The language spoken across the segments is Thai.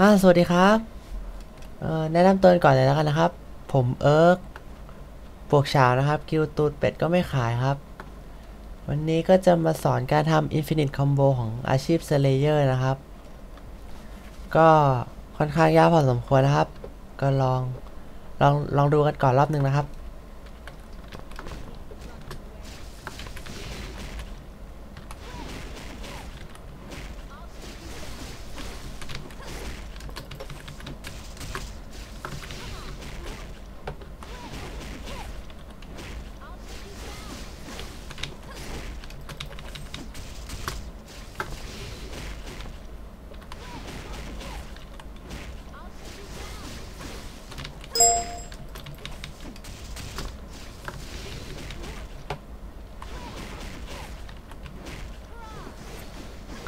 อ่าสวัสดีครับเอ่อแนะนำตัวก่อนเลยแล้วกันนะครับ ผมเอิร์กปวกฉาวนะครับ กิลตูดเป็ดก็ไม่ขายครับ วันนี้ก็จะมาสอนการทำ Infinite Combo ของอาชีพ Slayer นะครับ ก็ค่อนข้างยากพอสมควรนะครับ ก็ลองลองลองดูกันก่อนรอบหนึ่งนะครับ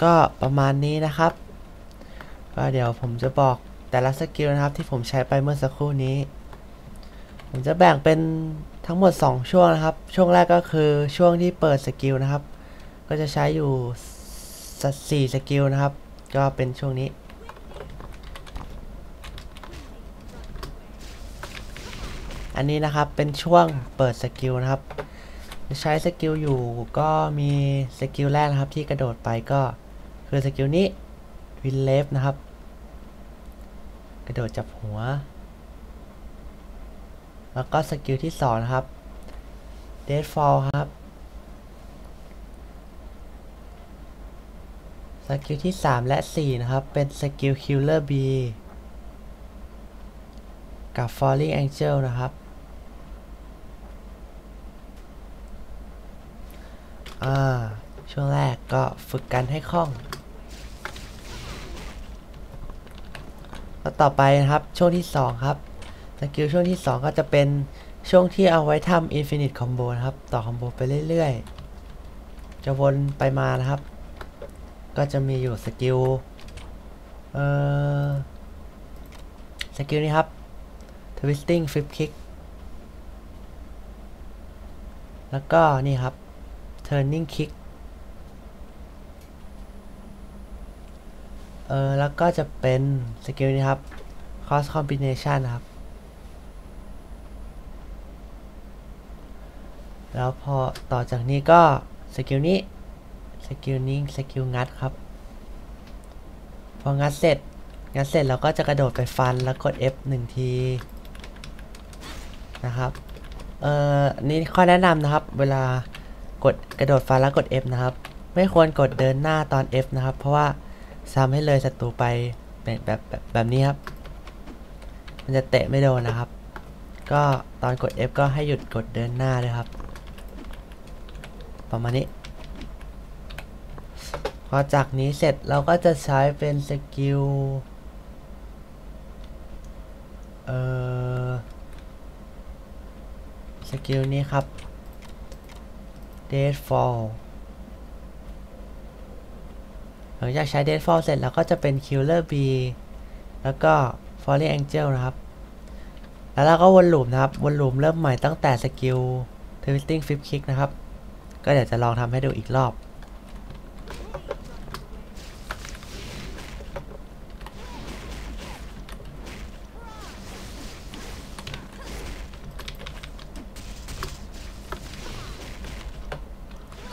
ก็ประมาณนี้นะครับ ก็เดี๋ยวผมจะบอกแต่ละสกิลนะครับที่ผมใช้ไปเมื่อสักครู่นี้ ผมจะแบ่งเป็นทั้งหมด 2 ช่วงนะครับ ช่วงแรกก็คือช่วงที่เปิดสกิลนะครับ ก็จะใช้อยู่สสี่สกิลนะครับ ก็เป็นช่วงนี้ อันนี้นะครับเป็นช่วงเปิดสกิลนะครับ ใช้สกิลอยู่ก็มีสกิลแรกนะครับที่กระโดดไปก็คือสกิลนี้วินเลฟนะครับ กระโดดจับหัว แล้วก็สกิลที่สองนะครับเดดฟอลครับสกิลที่ 3 และ 4 นะครับ เป็นสกิล Killer B กับ Falling Angel นะครับ อ่า ช่วงแรกก็ฝึกกันให้คล่อง แล้วต่อไปนะครับช่วงที่ 2 ครับสกิลช่วงที่ 2 ก็จะเป็นช่วงที่เอาไว้ทำ Infinite Combo นะครับ ต่อคอมโบไปเรื่อยๆ จะวนไปมานะครับ ก็จะมีอยู่สกิลเอ่อสกิลนี้ครับ Twisting Flip Kick แล้วก็นี่ครับ Turning Kick เออแล้วก็จะเป็นสกิลนี้ครับ Cross Combination นะครับ แล้วพอต่อจากนี้ก็สกิลนี้สกิลนี้สกิลงัดครับ พองัดเสร็จ งัดเสร็จเราก็จะกระโดดไปฟันแล้วกด F หนึ่งทีนะครับเอ่อนี่ข้อแนะนำนะครับ เวลา กดกระโดดฟันแล้วกด F นะครับ ไม่ควรกดเดินหน้าตอน F นะครับ เพราะว่าซ้ำให้เลยศัตรูไปแบบแบบแบบแบบนี้ครับ มันจะเตะไม่โดนนะครับ ก็ตอนกด F ก็ให้หยุดกดเดินหน้าด้วยครับ ประมาณนี้ พอจากนี้เสร็จเราก็จะใช้เป็นสกิล เอ่อ สกิลนี้ครับ Deadfall หลังจากใช้ Deadfall เสร็จเราก็จะเป็น Killer B แล้วก็ Falling Angel นะครับ แล้วเราก็วนลูปนะครับ วนลูปเริ่มใหม่ตั้งแต่สกิล Twisting Flip Kick นะครับ ก็เดี๋ยวจะลองทำให้ดูอีกรอบ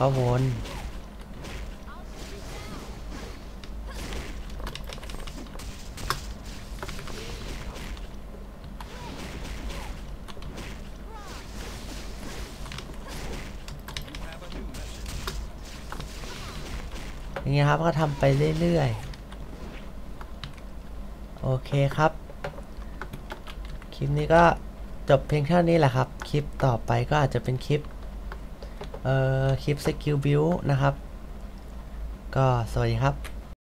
ก็วนอย่างเงี้ยครับก็ทำไปเรื่อยๆ โอเคครับ คลิปนี้ก็จบเพียงเท่านี้แหละครับ คลิปต่อไปก็อาจจะเป็นคลิป เอ่อคลิปสกิลบิวนะครับ ก็สวัสดีครับ